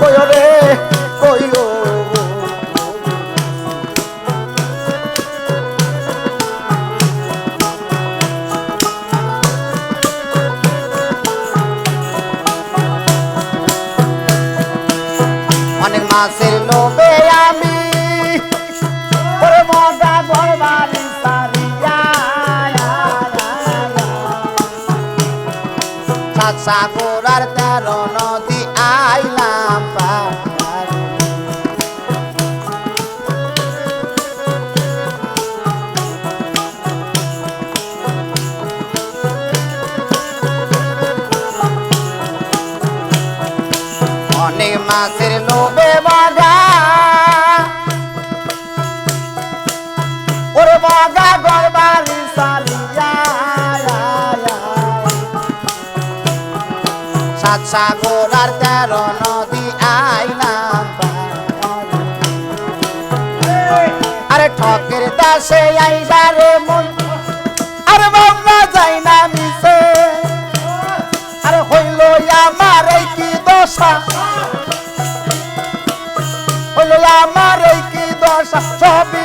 কয়রে কইল অনেক মাসের লোভে আমি সাত সাগর আর তেরো নদী আইলাম। অনেক মাছের লোভে বাগা ওরে বাগা গরবারি সাগর তেরো নদী আইলাম। আরে ঠকের দাসে আইবারে মন। আরে বাবা যাই না মিশে। আরে হইল আমার এই কি দশা? হইল আমার এই কি দশা? ছবি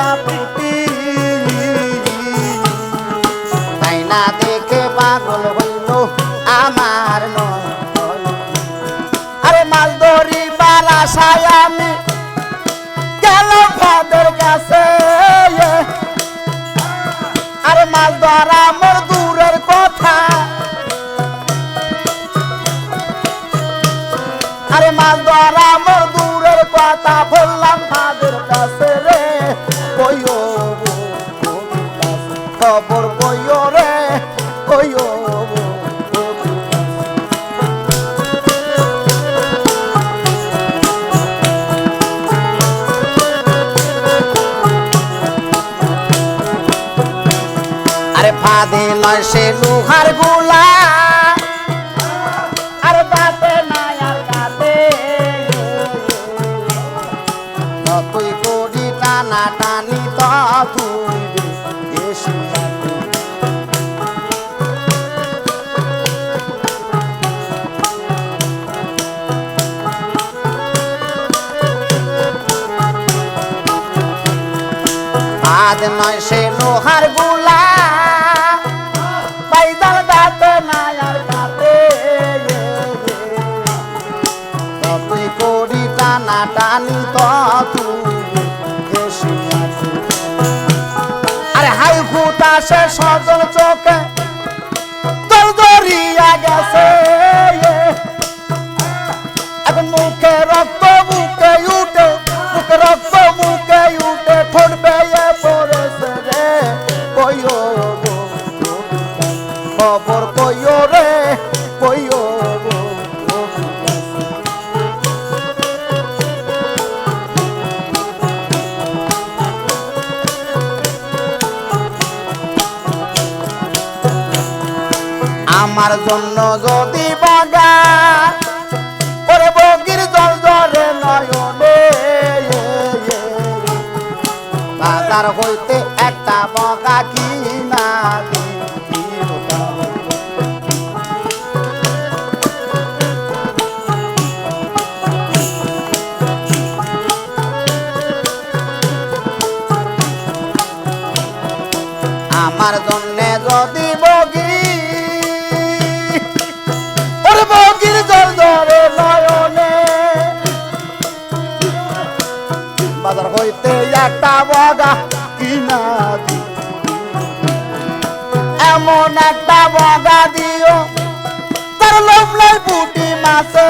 দেখা দুইটা তাই না দেখে পাগল হইল আমার নয়ন। আরে মাল ধরি বারাসায় আমি খবর কইও রে, কইও। আরে ফাঁদে নয় সে লোহার গোলা তুই করি টানা টানি তুই আজ নয় সে লোহার গোলা। পাইদাল গাত নাই আর কাতে তুই করি টানা টানি তু আরে হাই ফুটা সে সজল খবর কইও রে, কইও আমার জন্য যদি বাগা, ওরে বগির জল জলে নয়নে। বাজার হইতে একটা বগা কিনা আমার জন্যে যদি বগি, ওরে বগির জল ধরে নয়নে, বাজার হইতে একটা বগা কিনা। এমন একটা বগা দিও, তার লোভ লাই পুটি মাছে